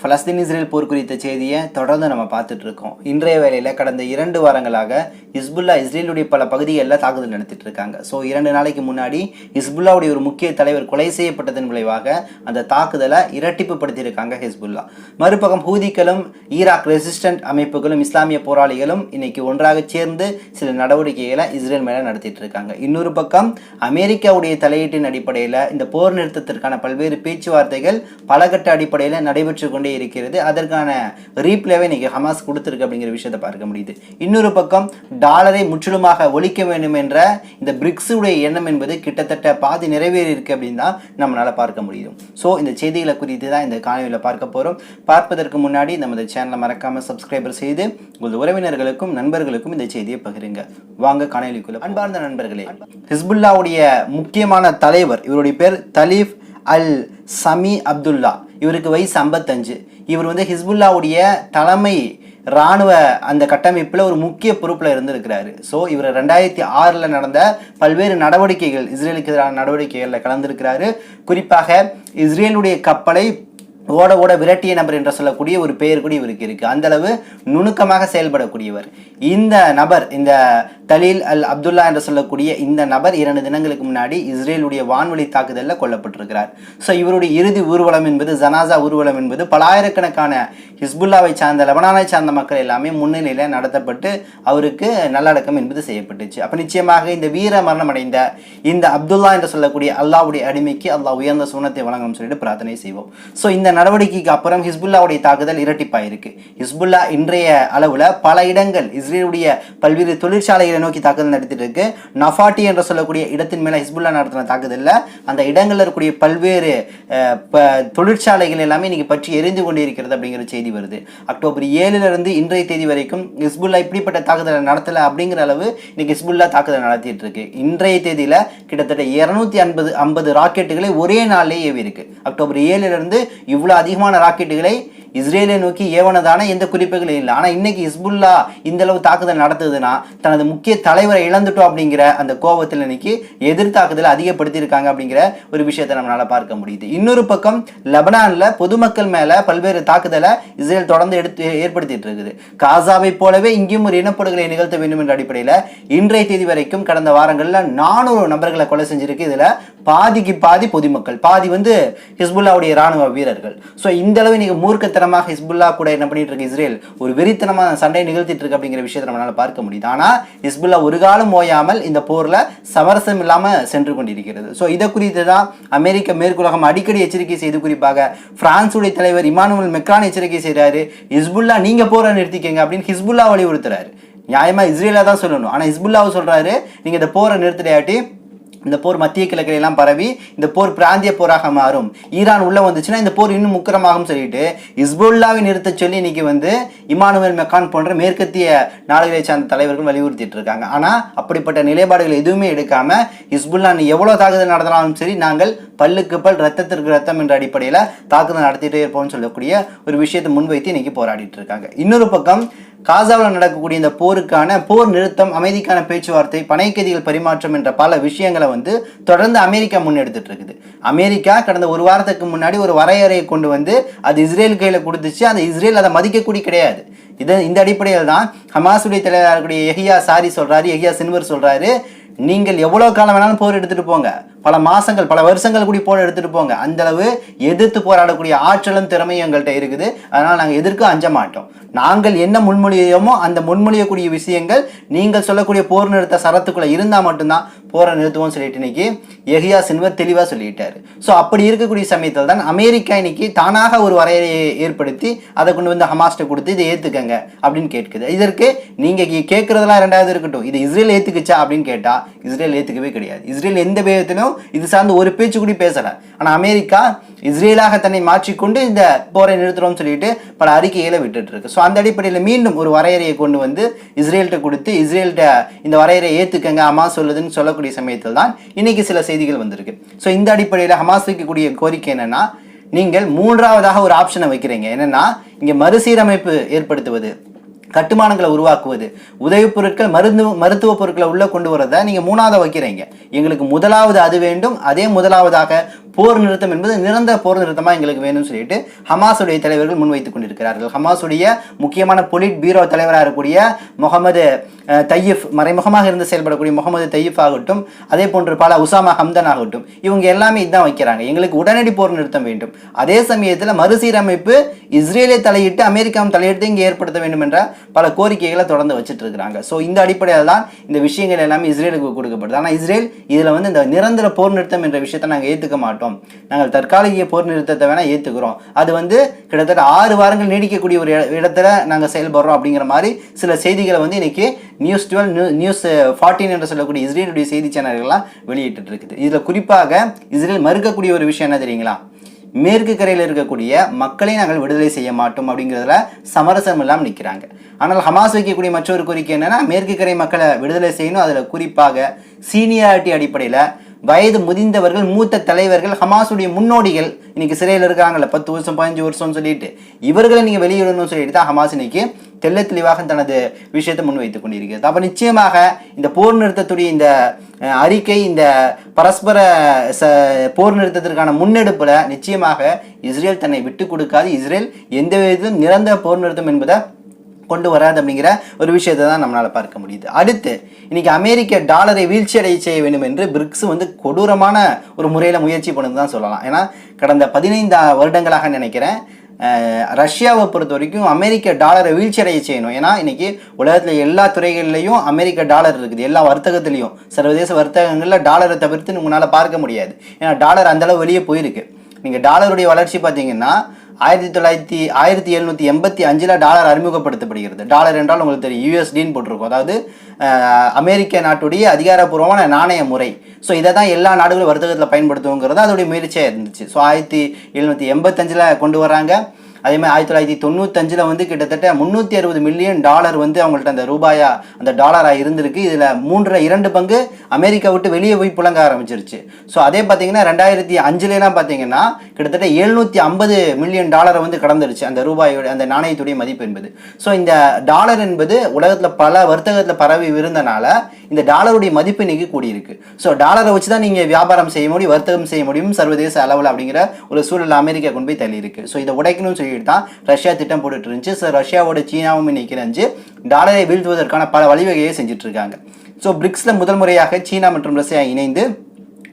Palestine Israel போர் குறித்த செய்தியை தொடர்ந்து நம்ம பார்த்துட்டு இருக்கோம். இன்றைய வேளையில் கடந்த இரண்டு வாரங்களாக ஹிஸ்புல்லா இஸ்ரேலுடைய பல பகுதிகளில் தாக்குதல் நடத்திட்டு இருக்காங்க. ஸோ இரண்டு நாளைக்கு முன்னாடி ஹிஸ்புல்லாவுடைய ஒரு முக்கிய தலைவர் கொலை செய்யப்பட்டதன் விளைவாக அந்த தாக்குதலை இரட்டிப்பு படுத்தியிருக்காங்க ஹிஸ்புல்லா. மறுபக்கம் ஹூதிகளும் ஈராக் ரெசிஸ்டன்ட் அமைப்புகளும் இஸ்லாமிய போராளிகளும் இன்னைக்கு ஒன்றாக சேர்ந்து சில நடவடிக்கைகளை இஸ்ரேல் மேலே நடத்திட்டு இருக்காங்க. இன்னொரு பக்கம் அமெரிக்காவுடைய தலையீட்டின் அடிப்படையில் இந்த போர் நிறுத்தத்திற்கான பல்வேறு பேச்சுவார்த்தைகள் பலகட்ட அடிப்படையில் நடைபெற்று கொண்டு கொண்டே இருக்கிறது. அதற்கான ரீப்ளேவை இன்றைக்கி ஹமாஸ் கொடுத்துருக்கு அப்படிங்கிற விஷயத்தை பார்க்க முடியுது. இன்னொரு பக்கம் டாலரை முற்றிலுமாக ஒழிக்க வேண்டும் என்ற இந்த பிரிக்ஸுடைய எண்ணம் என்பது கிட்டத்தட்ட பாதி நிறைவேறி இருக்கு அப்படின்னு தான் நம்மளால் பார்க்க முடியும் ஸோ இந்த செய்திகளை குறித்து தான் இந்த காணொலியில் பார்க்க போகிறோம் பார்ப்பதற்கு முன்னாடி நமது சேனலை மறக்காமல் சப்ஸ்கிரைபர் செய்து உங்கள் உறவினர்களுக்கும் நண்பர்களுக்கும் இந்த செய்தியை பகிருங்க. வாங்க காணொலிக்குள்ள அன்பார்ந்த நண்பர்களே ஹிஸ்புல்லாவுடைய முக்கியமான தலைவர் இவருடைய பேர் தலீஃப் அல் சமி அப்துல்லா. இவருக்கு வயசு ஐம்பத்தஞ்சு. இவர் வந்து ஹிஸ்புல்லாவுடைய தலைமை இராணுவ அந்த கட்டமைப்பில் ஒரு முக்கிய பொறுப்பில் இருந்திருக்கிறாரு. ஸோ இவர் ரெண்டாயிரத்தி ஆறில் நடந்த பல்வேறு நடவடிக்கைகள் இஸ்ரேலுக்கு எதிரான நடவடிக்கைகளில் கலந்திருக்கிறாரு. குறிப்பாக இஸ்ரேலுடைய கப்பலை ஓட ஓட விரட்டிய நபர் என்று சொல்லக்கூடிய ஒரு பெயர் கூட இவருக்கு இருக்கு. அந்த அளவு நுணுக்கமாக செயல்படக்கூடியவர். இந்த நபர் இந்த தலீல் அல் அப்துல்லா என்று சொல்லக்கூடிய இந்த நபர் இரண்டு தினங்களுக்கு முன்னாடி இஸ்ரேலுடைய வான்வழி தாக்குதலில் கொல்லப்பட்டிருக்கிறார். ஸோ இவருடைய இறுதி ஊர்வலம் என்பது ஜனாசா ஊர்வலம் என்பது பல ஆயிரக்கணக்கான ஹிஸ்புல்லாவை சார்ந்த லெபனானை சார்ந்த மக்கள் எல்லாமே முன்னிலையில் நடத்தப்பட்டு அவருக்கு நல்லடக்கம் என்பது செய்யப்பட்டுச்சு. அப்போ நிச்சயமாக இந்த வீர மரணம் அடைந்த இந்த அப்துல்லா என்று சொல்லக்கூடிய அல்லாவுடைய அடிமைக்கு அல்லாஹ் உயர்ந்த சுனத்தை வழங்கணும்னு சொல்லிட்டு பிரார்த்தனை செய்வோம். ஸோ இந்த நடவடிக்கைக்கு அப்புறம் ஹிஸ்புல்லாவுடைய தாக்குதல் இரட்டிப்பாயிருக்கு. ஹிஸ்புல்லா இன்றைய அளவில் பல இடங்கள் இஸ்ரேலுடைய பல்வேறு தொழிற்சாலைகளை நோக்கி தாக்குதல் நடத்திட்டு இருக்கு நஃபாட்டி என்று சொல்லக்கூடிய இடத்தின் மேலே ஹிஸ்புல்லா நடத்தின தாக்குதலில் அந்த இடங்களில் இருக்கக்கூடிய பல்வேறு ப- தொழிற்சாலைகள் எல்லாமே இன்னைக்கு பற்றி எரிந்து கொண்டிருக்கிறது அப்படிங்கிற செய்தி வருது. அக்டோபர் ஏழுலருந்து இன்றைய தேதி வரைக்கும் ஹிஸ்புல்லா இப்படிப்பட்ட தாக்குதலை நடத்தலை அப்படிங்கிற அளவு இன்னைக்கு ஹிஸ்புல்லா தாக்குதல் நடத்திட்டு இருக்கு இன்றைய தேதியில் கிட்டத்தட்ட இரநூத்தி ஐம்பது ஐம்பது ராக்கெட்டுகளை ஒரே நாளிலே ஏவி இருக்கு அக்டோபர் ஏழுல இருந்து இவ்வளோ அதிகமான ராக்கெட்டுகளை இஸ்ரேலை நோக்கி ஏவனதான எந்த குறிப்புகளும் இல்லை. ஆனா இன்னைக்கு ஹிஸ்புல்லா இந்த அளவு தாக்குதல் நடத்துதுன்னா தனது முக்கிய தலைவரை இழந்துட்டோம் அப்படிங்கிற அந்த கோபத்தில் இன்னைக்கு எதிர் தாக்குதலை அதிகப்படுத்தியிருக்காங்க அப்படிங்கிற ஒரு விஷயத்தை நம்மளால பார்க்க முடியுது. இன்னொரு பக்கம் லெபனான்ல பொதுமக்கள் மேல பல்வேறு தாக்குதலை இஸ்ரேல் தொடர்ந்து எடுத்து ஏற்படுத்திட்டு இருக்குது. காசாவை போலவே இங்கேயும் ஒரு இனப்படுகொலை நிகழ்த்த வேண்டும் என்ற அடிப்படையில் இன்றைய தேதி வரைக்கும் கடந்த வாரங்கள்ல நானூறு நபர்களை கொலை செஞ்சிருக்கு. இதுல பாதிக்கு பாதி பொதுமக்கள் பாதி வந்து ஹிஸ்புல்லாவுடைய ராணுவ வீரர்கள். ஸோ இந்த அளவு நீங்க மூர்க்கத்தனமாக ஹிஸ்புல்லா கூட என்ன பண்ணிட்டு இருக்கு இஸ்ரேல்? ஒரு வெறித்தனமான சண்டை நிகழ்த்திட்டு இருக்கு அப்படிங்கிற விஷயத்தை நம்மளால பார்க்க முடியுது. ஆனால் ஹிஸ்புல்லா ஒரு காலம் ஓயாமல் இந்த போர்ல சமரசம் இல்லாமல் சென்று கொண்டிருக்கிறது. ஸோ இதை குறித்து தான் அமெரிக்க மேற்குலகம் அடிக்கடி எச்சரிக்கை செய்து குறிப்பாக பிரான்ஸுடைய தலைவர் இமானுவல் மெக்ரான் எச்சரிக்கை செய்கிறாரு ஹிஸ்புல்லா நீங்க போரை நிறுத்திக்கங்க அப்படின்னு ஹிஸ்புல்லா வலியுறுத்துறாரு. நியாயமா இஸ்ரேலா தான் சொல்லணும். ஆனால் ஹிஸ்புல்லாவை சொல்கிறாரு நீங்க இந்த போரை நிறுத்திடையாட்டி இந்த போர் மத்திய கிழக்கிலெல்லாம் பரவி இந்த போர் பிராந்திய போராக மாறும். ஈரான் உள்ளே வந்துச்சுன்னா இந்த போர் இன்னும் முக்கரமாகும் சொல்லிட்டு இஸ்புல்லாவை நிறுத்த சொல்லி இன்னைக்கு வந்து இமானுவேல் மெக்கான் போன்ற மேற்கத்திய நாடுகளை சார்ந்த தலைவர்கள் வலியுறுத்திட்டு இருக்காங்க. ஆனால் அப்படிப்பட்ட நிலைப்பாடுகள் எதுவுமே எடுக்காம இஸ்புல்லா எவ்வளோ தாக்குதல் நடத்தினாலும் சரி நாங்கள் பல்லுக்கு பல் ரத்தத்திற்கு ரத்தம் என்ற அடிப்படையில் தாக்குதல் நடத்திட்டே இருப்போம்னு சொல்லக்கூடிய ஒரு விஷயத்தை முன்வைத்து இன்னைக்கு போராடிட்டு இருக்காங்க. இன்னொரு பக்கம் காசாவில் நடக்கக்கூடிய இந்த போருக்கான போர் நிறுத்தம் அமைதிக்கான பேச்சுவார்த்தை பனைக்கதிகள் பரிமாற்றம் என்ற பல விஷயங்களை வந்து தொடர்ந்து அமெரிக்கா முன்னெடுத்துட்டு இருக்குது. அமெரிக்கா கடந்த ஒரு வாரத்துக்கு முன்னாடி ஒரு வரையறையை கொண்டு வந்து அது இஸ்ரேல் கையில் கொடுத்துச்சு. அந்த இஸ்ரேல் அதை மதிக்கக்கூடிய கிடையாது. இது இந்த அடிப்படையில் தான் ஹமாசுடைய தலைவராக இருக்கக்கூடிய எஹியா சாரி சொல்கிறாரு எஹியா சின்வர் சொல்கிறாரு நீங்கள் எவ்வளோ காலம் வேணாலும் போர் எடுத்துகிட்டு போங்க. பல மாதங்கள் பல வருஷங்கள் கூடி போர் எடுத்துகிட்டு போங்க. அந்தளவு எதிர்த்து போராடக்கூடிய ஆற்றலும் திறமையும் எங்கள்கிட்ட இருக்குது. அதனால் நாங்கள் எதிர்க்க அஞ்ச மாட்டோம். நாங்கள் என்ன முன்மொழியோமோ அந்த முன்மொழியக்கூடிய விஷயங்கள் நீங்கள் சொல்லக்கூடிய போர் நிறுத்த சரத்துக்குள்ளே இருந்தால் மட்டும்தான் போரை நிறுத்துவோம் சொல்லிட்டு இன்னைக்கு எஹியா சின்வர் தெளிவாக சொல்லிட்டார். ஸோ அப்படி இருக்கக்கூடிய சமயத்தில் தான் அமெரிக்கா இன்னைக்கு தானாக ஒரு வரையறையை ஏற்படுத்தி அதை கொண்டு வந்து ஹமாஸ்ட்டை கொடுத்து இதை ஏற்றுக்கங்க அப்படின்னு கேட்குது. இதற்கு நீங்கள் கேட்குறதெல்லாம் ரெண்டாவது இருக்கட்டும். இது இஸ்ரேல் ஏற்றுக்குச்சா அப்படின்னு கேட்டால் இஸ்ரேல் ஏற்றுக்கவே கிடையாது. இஸ்ரேல் எந்த விதத்திலும் இது சார்ந்து ஒரு பேச்சு கூட பேசலை. ஆனால் அமெரிக்கா இஸ்ரேலாக தன்னை மாற்றிக்கொண்டு இந்த போரை நிறுத்துறோம்னு சொல்லிட்டு பல அறிக்கைகளை விட்டுட்டு இருக்கு ஸோ அந்த அடிப்படையில் மீண்டும் ஒரு வரையறையை கொண்டு வந்து இஸ்ரேல்கிட்ட கொடுத்து இஸ்ரேல்கிட்ட இந்த வரையறையை ஏற்றுக்கங்க ஹமாஸ் சொல்லுதுன்னு சொல்லக்கூடிய சமயத்தில் தான் இன்னைக்கு சில செய்திகள் வந்திருக்கு. ஸோ இந்த அடிப்படையில் ஹமாஸ் வைக்கக்கூடிய கோரிக்கை என்னன்னா நீங்கள் மூன்றாவதாக ஒரு ஆப்ஷனை வைக்கிறீங்க. என்னன்னா இங்கே மறுசீரமைப்பு ஏற்படுத்துவது. கட்டுமானங்களை உருவாக்குவது. உதவி பொருட்கள் மருந்து மருத்துவ பொருட்களை உள்ளே கொண்டு வரதை நீங்கள் மூணாவது வைக்கிறீங்க. எங்களுக்கு முதலாவது அது வேண்டும் அதே முதலாவதாக போர் நிறுத்தம் என்பது நிரந்தர போர் நிறுத்தமா எங்களுக்கு வேணும்னு சொல்லிட்டு ஹமாஸுடைய தலைவர்கள் முன்வைத்துக் கொண்டிருக்கிறார்கள். ஹமாஸுடைய முக்கியமான பொலிட் பீரோ தலைவராக இருக்கக்கூடிய முகமது தையீஃப் மறைமுகமாக இருந்து செயல்படக்கூடிய முகமது தையீஃப் ஆகட்டும் அதே போன்று பல உசாமா ஹம்தன் ஆகட்டும் இவங்க எல்லாமே இதுதான் வைக்கிறாங்க. எங்களுக்கு உடனடி போர் நிறுத்தம் வேண்டும். அதே சமயத்தில் மறுசீரமைப்பு இஸ்ரேலை தலையிட்டு அமெரிக்காவும் தலையிட்டு இங்கே ஏற்படுத்த வேண்டும் என்ற பல கோரிக்கைகளை தொடர்ந்து வச்சுட்டு இருக்கிறாங்க. ஸோ இந்த அடிப்படையில் தான் இந்த விஷயங்கள் எல்லாமே இஸ்ரேலுக்கு கொடுக்கப்படுது. ஆனால் இஸ்ரேல் இதில் வந்து இந்த நிரந்தர போர் நிறுத்தம் என்ற விஷயத்தை நாங்கள் ஏற்றுக்க மாட்டோம். நாங்கள் தற்காலிக போர் நிறுத்தத்தை வேணால் ஏற்றுக்கிறோம் அது வந்து கிட்டத்தட்ட ஆறு வாரங்கள் நீடிக்கக்கூடிய ஒரு இட- இடத்துல நாங்கள் செயல்படுறோம் அப்படிங்கிற மாதிரி சில செய்திகளை வந்து இன்றைக்கி நியூஸ் டுவெல் நியூ நியூஸ் ஃபார்ட்டின் என்று சொல்லக்கூடிய இஸ்ரேலுடைய செய்தி சேனல்கள்லாம் வெளியிட்டு இருக்குது. இதில் குறிப்பாக இஸ்ரேல் மறுக்கக்கூடிய ஒரு விஷயம் என்ன தெரியுங்களா? மேற்கு கரையில் இருக்கக்கூடிய மக்களை நாங்கள் விடுதலை செய்ய மாட்டோம் அப்படிங்கிறதுல சமரசம் இல்லாமல் நிற்கிறாங்க ஆனால் ஹமாஸ் வைக்கக்கூடிய மற்றொரு கோரிக்கை என்னன்னா மேற்கு கரை மக்களை விடுதலை செய்யணும். அதில் குறிப்பாக சீனியாரிட்டி அடிப்படையில் வயது முதிந்தவர்கள் மூத்த தலைவர்கள் ஹமாஸுடைய முன்னோடிகள் இன்னைக்கு சிறையில் இருக்காங்கல்ல பத்து வருஷம் பதினஞ்சு வருஷம்னு சொல்லிட்டு இவர்களை நீங்கள் வெளியிடணும்னு சொல்லிட்டு தான் ஹமாஸ் இன்னைக்கு தெல்ல தெளிவாக தனது விஷயத்தை முன்வைத்துக் கொண்டிருக்கிறது. அப்போ நிச்சயமாக இந்த போர் நிறுத்தத்துடைய இந்த அறிக்கை இந்த பரஸ்பர ச போர் நிறுத்தத்திற்கான முன்னெடுப்பில் நிச்சயமாக இஸ்ரேல் தன்னை விட்டு கொடுக்காது. இஸ்ரேல் எந்த விதத்திலும் நிரந்தர போர் நிறுத்தம் என்பதை கொண்டு வராது அப்படிங்கிற ஒரு விஷயத்தை தான் நம்மளால் பார்க்க முடியுது. அடுத்து இன்னைக்கு அமெரிக்க டாலரை வீழ்ச்சி அடைய செய்ய வேண்டும் என்று பிரிக்ஸ் வந்து கொடூரமான ஒரு முறையில் முயற்சி பண்ணது தான் சொல்லலாம். ஏன்னா கடந்த பதினைந்து வருடங்களாக நினைக்கிறேன் ரஷ்யாவை பொறுத்த வரைக்கும் அமெரிக்க டாலரை வீழ்ச்சி அடைய செய்யணும். ஏன்னா இன்னைக்கு உலகத்தில் எல்லா துறைகள்லையும் அமெரிக்க டாலர் இருக்குது. எல்லா வர்த்தகத்துலேயும். சர்வதேச வர்த்தகங்களில் டாலரை தவிர்த்து உங்களால் பார்க்க முடியாது. ஏன்னா டாலர் அந்தளவு வெளியே போயிருக்கு. நீங்கள் டாலருடைய வளர்ச்சி பார்த்தீங்கன்னா ஆயிரத்தி தொள்ளாயிரத்தி ஆயிரத்தி எழுநூற்றி எண்பத்தி அஞ்சில் டாலர் அறிமுகப்படுத்தப்படுகிறது. டாலர் என்றால் உங்களுக்கு தெரியும் யூஎஸ்டின்னு போட்டிருக்கும். அதாவது அமெரிக்க நாட்டுடைய அதிகாரப்பூர்வமான நாணய முறை. ஸோ இதை தான் எல்லா நாடுகளும் வர்த்தகத்தில் பயன்படுத்துவோங்கிறது அதோடைய முயற்சியாக இருந்துச்சு. ஸோ ஆயிரத்தி எழுநூற்றி எண்பத்தஞ்சில் கொண்டு வராங்க அதே மாதிரி ஆயிரத்தி தொள்ளாயிரத்தி தொண்ணூத்தஞ்சில் வந்து கிட்டத்தட்ட முந்நூற்றி அறுபது மில்லியன் டாலர் வந்து அவங்கள்ட்ட அந்த ரூபாயா அந்த டாலராக இருந்திருக்கு. இதில் மூன்றரை இரண்டு பங்கு அமெரிக்கா விட்டு வெளியே போய் புழங்க ஆரம்பிச்சிருச்சு. ஸோ அதே பார்த்தீங்கன்னா ரெண்டாயிரத்தி அஞ்சுலாம் பார்த்தீங்கன்னா கிட்டத்தட்ட எழுநூற்றி ஐம்பது மில்லியன் டாலரை வந்து கடந்துருச்சு அந்த ரூபாயோட அந்த நாணயத்துடைய மதிப்பு என்பது. ஸோ இந்த டாலர் என்பது உலகத்தில் பல வர்த்தகத்தில் பரவி இருந்தனால இந்த டாலருடைய மதிப்பு இன்னைக்கு கூடியிருக்கு. ஸோ டாலரை வச்சு தான் நீங்கள் வியாபாரம் செய்ய முடியும் வர்த்தகம் செய்ய முடியும் சர்வதேச அளவில் அப்படிங்கிற ஒரு சூழல் அமெரிக்கா கொண்டு போய் தள்ளி இருக்கு ஸோ இதை உடைக்கணும்னு சொல்லி சொல்லிட்டு. தான் ரஷ்யா திட்டம் போட்டுட்டு இருந்துச்சு. ஸோ ரஷ்யாவோட சீனாவும் இன்னைக்கு டாலரை வீழ்த்துவதற்கான பல வழிவகையை செஞ்சுட்டு இருக்காங்க. ஸோ பிரிக்ஸில் முதல் முறையாக சீனா மற்றும் ரஷ்யா இணைந்து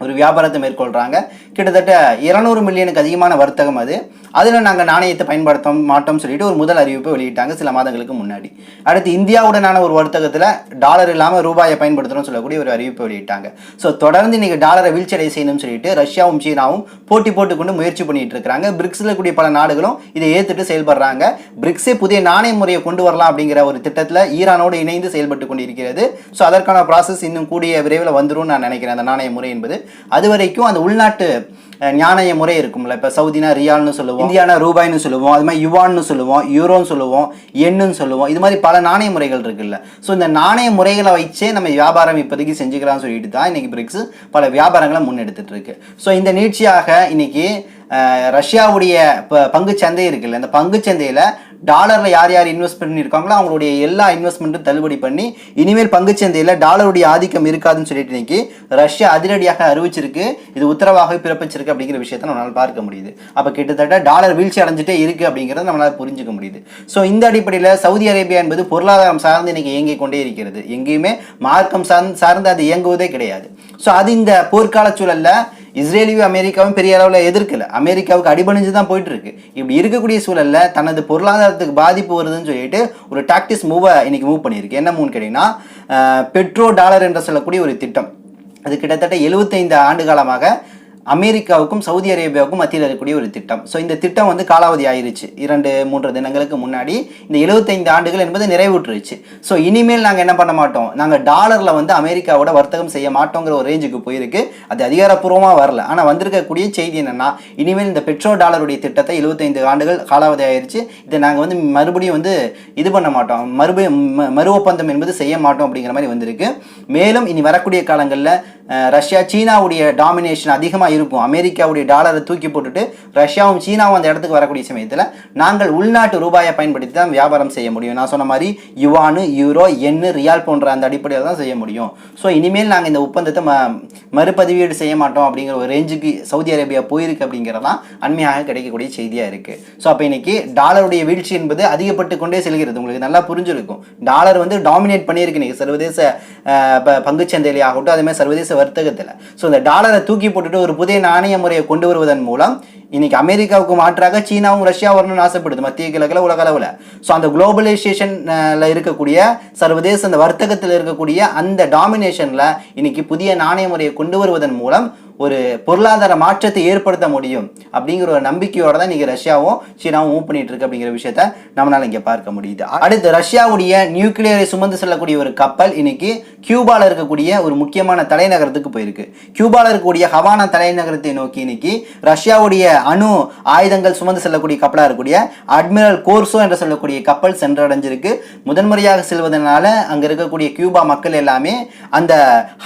ஒரு வியாபாரத்தை மேற்கொள்கிறாங்க கிட்டத்தட்ட இருநூறு மில்லியனுக்கு அதிகமான வர்த்தகம் அது. அதில் நாங்கள் நாணயத்தை பயன்படுத்த மாட்டோம்னு சொல்லிட்டு ஒரு முதல் அறிவிப்பை வெளியிட்டாங்க சில மாதங்களுக்கு முன்னாடி. அடுத்து இந்தியாவுடனான ஒரு வர்த்தகத்தில் டாலர் இல்லாமல் ரூபாயை பயன்படுத்தணும்னு சொல்லக்கூடிய ஒரு அறிவிப்பை வெளியிட்டாங்க. ஸோ தொடர்ந்து நீங்கள் டாலரை வீழ்ச்சியடை செய்யணும்னு சொல்லிட்டு ரஷ்யாவும் சீனாவும் போட்டி போட்டுக்கொண்டு முயற்சி பண்ணிட்டு இருக்கிறாங்க. பிரிக்ஸில் கூடிய பல நாடுகளும் இதை ஏற்றுட்டு செயல்படுறாங்க. பிரிக்ஸே புதிய நாணய முறையை கொண்டு வரலாம் அப்படிங்கிற ஒரு திட்டத்தில் ஈரானோடு இணைந்து செயல்பட்டு கொண்டிருக்கிறது. ஸோ அதற்கான ப்ராசஸ் இன்னும் கூடிய விரைவில் வந்துடும் நான் நினைக்கிறேன் அந்த நாணய முறை என்பது. அது வரைக்கும் அந்த உள்நாட்டு ஞானய நாணய முறை இருக்கும்ல. இப்போ சவுதினா ரியால்னு சொல்லுவோம் இந்தியானா ரூபாய்னு சொல்லுவோம் அது மாதிரி யுவான்னு சொல்லுவோம் யூரோன்னு சொல்லுவோம் எண்ணுன்னு சொல்லுவோம். இது மாதிரி பல நாணய முறைகள் இருக்குல்ல. ஸோ இந்த நாணய முறைகளை வச்சே நம்ம வியாபாரம் இப்போதைக்கு செஞ்சுக்கலாம்னு சொல்லிட்டு தான் இன்னைக்கு பிரிக்ஸ் பல வியாபாரங்களை முன்னெடுத்துட்டு இருக்கு. ஸோ இந்த நீட்சியாக இன்னைக்கு ரஷ்யாவுடைய இப்போ பங்குச் சந்தை இருக்குல்ல இந்த பங்குச் சந்தையில் டாலரில் யார் யார் இன்வெஸ்ட் பண்ணியிருக்காங்களோ அவங்களுடைய எல்லா இன்வெஸ்ட்மெண்ட்டும் தள்ளுபடி பண்ணி இனிமேல் பங்குச்சந்தையில் டாலருடைய ஆதிக்கம் இருக்காதுன்னு சொல்லிட்டு இன்னைக்கு ரஷ்யா அதிரடியாக அறிவிச்சிருக்கு. இது உத்தரவாக பிறப்பிச்சிருக்கு அப்படிங்கிற விஷயத்தை நம்மளால் பார்க்க முடியுது. அப்போ கிட்டத்தட்ட டாலர் வீழ்ச்சி அடைஞ்சிட்டே இருக்குது அப்படிங்கிறத நம்மளால் புரிஞ்சுக்க முடியுது. ஸோ இந்த அடிப்படையில் சவுதி அரேபியா என்பது பொருளாதாரம் சார்ந்து இன்னைக்கு இயங்கிக் கொண்டே இருக்கிறது. எங்கேயுமே மார்க்கம் சார்ந்து சார்ந்து அது இயங்குவதே கிடையாது. ஸோ அது இந்த போர்க்கால சூழலில் இஸ்ரேலியும் அமெரிக்காவும் பெரிய அளவில் எதிர்க்கல. அமெரிக்காவுக்கு அடிபணிஞ்சு தான் போயிட்டு இருக்கு இப்படி இருக்கக்கூடிய சூழலில் தனது பொருளாதாரத்துக்கு பாதிப்பு வருதுன்னு சொல்லிட்டு ஒரு டாக்டிஸ் மூவை இன்னைக்கு மூவ் பண்ணியிருக்கு. என்ன மூவ்னு கேட்டிங்கன்னா பெட்ரோ டாலர் என்று சொல்லக்கூடிய ஒரு திட்டம். அது கிட்டத்தட்ட 75 ஆண்டு காலமாக அமெரிக்காவுக்கும் சவுதி அரேபியாவுக்கும் மத்தியில் இருக்கக்கூடிய ஒரு திட்டம். ஸோ இந்த திட்டம் வந்து காலாவதி ஆயிருச்சு. இரண்டு மூன்று தினங்களுக்கு முன்னாடி இந்த 75 ஆண்டுகள் என்பது நிறைவுற்றுருச்சு. ஸோ இனிமேல் நாங்கள் என்ன பண்ண மாட்டோம்? நாங்கள் டாலரில் வந்து அமெரிக்காவோட வர்த்தகம் செய்ய மாட்டோங்கிற ஒரு ரேஞ்சுக்கு போயிருக்கு. அது அதிகாரப்பூர்வமாக வரல. ஆனால் வந்திருக்கக்கூடிய செய்தி என்னென்னா இனிமேல் இந்த பெட்ரோல் டாலருடைய திட்டத்தை 75 ஆண்டுகள் காலாவதி ஆயிருச்சு. இதை நாங்கள் வந்து மறுபடியும் வந்து இது பண்ண மாட்டோம். மறுபடியும் ம- மறு ஒப்பந்தம் என்பது செய்ய மாட்டோம் அப்படிங்கிற மாதிரி வந்திருக்கு. மேலும் இனி வரக்கூடிய காலங்களில் ரஷ்யா சீனாவுடைய டாமினேஷன் அதிகமாக இருக்கும். அமெரிக்காவுடைய டாலரை தூக்கி போட்டுட்டு ரஷ்யாவும் சீனாவும் அந்த இடத்துக்கு வரக்கூடிய சமயத்தில் நாங்கள் உள்நாட்டு ரூபாயை பயன்படுத்தி தான் வியாபாரம் செய்ய முடியும். நான் சொன்ன மாதிரி யுவானு யூரோ எண்ணு ரியால் போன்ற அந்த அடிப்படையில் தான் செய்ய முடியும். ஸோ இனிமேல் நாங்கள் இந்த ஒப்பந்தத்தை ம மறுபதிவீடு செய்ய மாட்டோம் அப்படிங்கிற ஒரு ரேஞ்சுக்கு சவுதி அரேபியா போயிருக்கு அப்படிங்கிறதான் அண்மையாக கிடைக்கக்கூடிய செய்தியாக இருக்குது ஸோ அப்போ இன்னைக்கு டாலருடைய வீழ்ச்சி என்பது அதிகப்பட்டு கொண்டே செல்கிறது. உங்களுக்கு நல்லா புரிஞ்சிருக்கும். டாலர் வந்து டாமினேட் பண்ணியிருக்கு இன்னைக்கு. சர்வதேச பங்குச்சந்தையிலே ஆகட்டும் அதே மாதிரி சர்வதேச வர்த்தகத்தில். ஸோ இந்த டாலரை தூக்கி போட்டுட்டு ஒரு புதிய நாணய முறையை கொண்டு வருவதன் மூலம் இன்னைக்கு அமெரிக்காவுக்கு மாற்றாக சீனாவும் ரஷ்யா வரணும்னு ஆசைப்படுது. மத்திய கிழக்கில் உலக அளவில். ஸோ அந்த குளோபலைசேஷன்ல இருக்கக்கூடிய சர்வதேச அந்த வர்த்தகத்தில் இருக்கக்கூடிய அந்த டாமினேஷனில் இன்னைக்கு புதிய நாணய முறையை கொண்டு வருவதன் மூலம் ஒரு பொருளாதார மாற்றத்தை ஏற்படுத்த முடியும் அப்படிங்கிற ஒரு நம்பிக்கையோட தான் இன்னைக்கு ரஷ்யாவும் சீனாவும் மூவ் பண்ணிட்டு இருக்கு அப்படிங்கிற விஷயத்த நம்மளால இங்க பார்க்க முடியுது. அடுத்து ரஷ்யாவுடைய நியூக்ளியரை சுமந்து செல்லக்கூடிய ஒரு கப்பல் இன்னைக்கு கியூபால இருக்கக்கூடிய ஒரு முக்கியமான தலைநகரத்துக்கு போயிருக்கு. கியூபால இருக்கக்கூடிய ஹவானா தலைநகரத்தை நோக்கி இன்னைக்கு ரஷ்யாவுடைய அணு ஆயுதங்கள் சுமந்து செல்லக்கூடிய கப்பலாக இருக்கக்கூடிய அட்மிரல் கோர்சோ என்று சொல்லக்கூடிய கப்பல் சென்றடைஞ்சிருக்கு. முதன்முறையாக செல்வதனால அங்க இருக்கக்கூடிய கியூபா மக்கள் எல்லாமே அந்த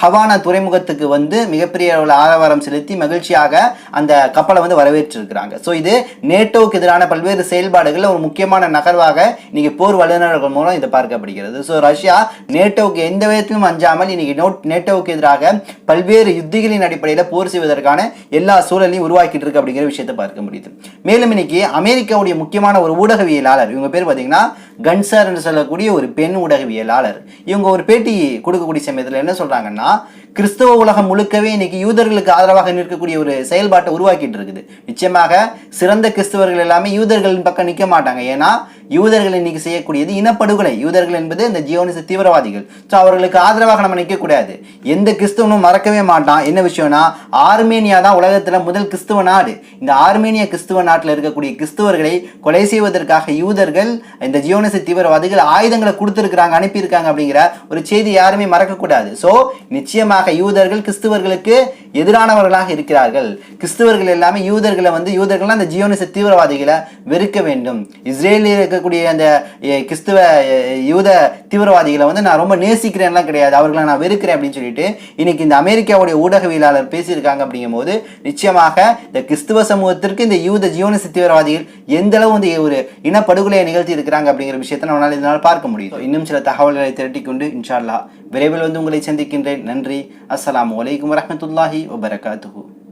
ஹவானா துறைமுகத்துக்கு வந்து மிகப்பெரிய அளவில் ஆரவாரம் செலுத்தி மகிழ்ச்சியாக அந்த கப்பலை வந்து வரவேற்றிருக்கிறாங்க. ஸோ இது நேட்டோவுக்கு எதிரான பல்வேறு செயல்பாடுகளில் ஒரு முக்கியமான நகர்வாக இன்னைக்கு போர் வல்லுநர்கள் மூலம் இது பார்க்கப்படுகிறது. ஸோ ரஷ்யா நேட்டோவுக்கு எந்த விதத்திலும் அஞ்சாமல் இன்னைக்கு நோட் நேட்டோவுக்கு எதிராக பல்வேறு யுத்திகளின் அடிப்படையில் போர் செய்வதற்கான எல்லா சூழலையும் உருவாக்கிட்டு இருக்கு அப்படிங்கிற விஷயத்தை பார்க்க முடியுது. மேலும் இன்னைக்கு அமெரிக்காவுடைய முக்கியமான ஒரு ஊடகவியலாளர் இவங்க பேர் பார்த்தீங்கன்னா கன்சர் என்று சொல்லக்கூடிய ஒரு பெண் ஊடகவியலாளர். இவங்க ஒரு பேட்டி கொடுக்கக்கூடிய சமயத்தில் என்ன சொல்றாங்கன்னா கிறிஸ்தவ உலகம் முழுக்கவே இன்னைக்கு யூதர்களுக்கு ஆதரவாக நிற்கக்கூடிய ஒரு செயல்பாட்டை உருவாக்கிட்டு இருக்குது நிச்சயமாக சிறந்த கிறிஸ்தவர்கள் எல்லாமே யூதர்களின் பக்கம் நிற்க மாட்டாங்க. ஏன்னா யூதர்கள் இன்னைக்கு செய்யக்கூடியது இனப்படுகொலை. யூதர்கள் என்பது இந்த ஜியோனிச தீவிரவாதிகள். ஸோ அவர்களுக்கு ஆதரவாக நம்ம நிற்கக்கூடாது எந்த கிறிஸ்தவனும் மறக்கவே மாட்டான். என்ன விஷயம்னா ஆர்மேனியா தான் உலகத்தில் முதல் கிறிஸ்துவ நாடு. இந்த ஆர்மேனிய கிறிஸ்துவ நாட்டில் இருக்கக்கூடிய கிறிஸ்துவர்களை கொலை செய்வதற்காக யூதர்கள் இந்த ஜியோனிச தீவிரவாதிகள் ஆயுதங்களை கொடுத்துருக்குறாங்க அனுப்பியிருக்காங்க அப்படிங்கிற ஒரு செய்தி யாருமே மறக்கக்கூடாது. ஸோ நிச்சயமாக யூதர்கள் கிறிஸ்துவர்களுக்கு எதிரானவர்களாக இருக்கிறார்கள். கிறிஸ்துவர்கள் எல்லாமே யூதர்களை வந்து யூதர்கள்லாம் அந்த ஜியோனிச தீவிரவாதிகளை வெறுக்க வேண்டும். இஸ்ரேலில் இருக்கக்கூடிய அந்த கிறிஸ்துவ யூத தீவிரவாதிகளை வந்து நான் ரொம்ப நேசிக்கிறேன்லாம் கிடையாது. அவர்களை நான் வெறுக்கிறேன் அப்படின்னு சொல்லிட்டு இன்னைக்கு இந்த அமெரிக்காவுடைய ஊடகவியலாளர் பேசியிருக்காங்க அப்படிங்கும்போது நிச்சயமாக இந்த கிறிஸ்துவ சமூகத்திற்கு இந்த யூத ஜியோனிச தீவிரவாதிகள் எந்த அளவு வந்து ஒரு இனப்படுகொலையை நிகழ்த்தி இருக்கிறாங்க அப்படிங்கிற விஷயத்தை நம்மளால இதனால் பார்க்க முடியும் இன்னும் சில தகவல்களை திரட்டிக்கொண்டு கொண்டு இன்ஷால்லா விரைவில் வந்து உங்களை சந்திக்கின்றேன். நன்றி. அஸ்லாம் வலைக்கம் வரமத்துல்லாஹி வபரகாத்துஹு.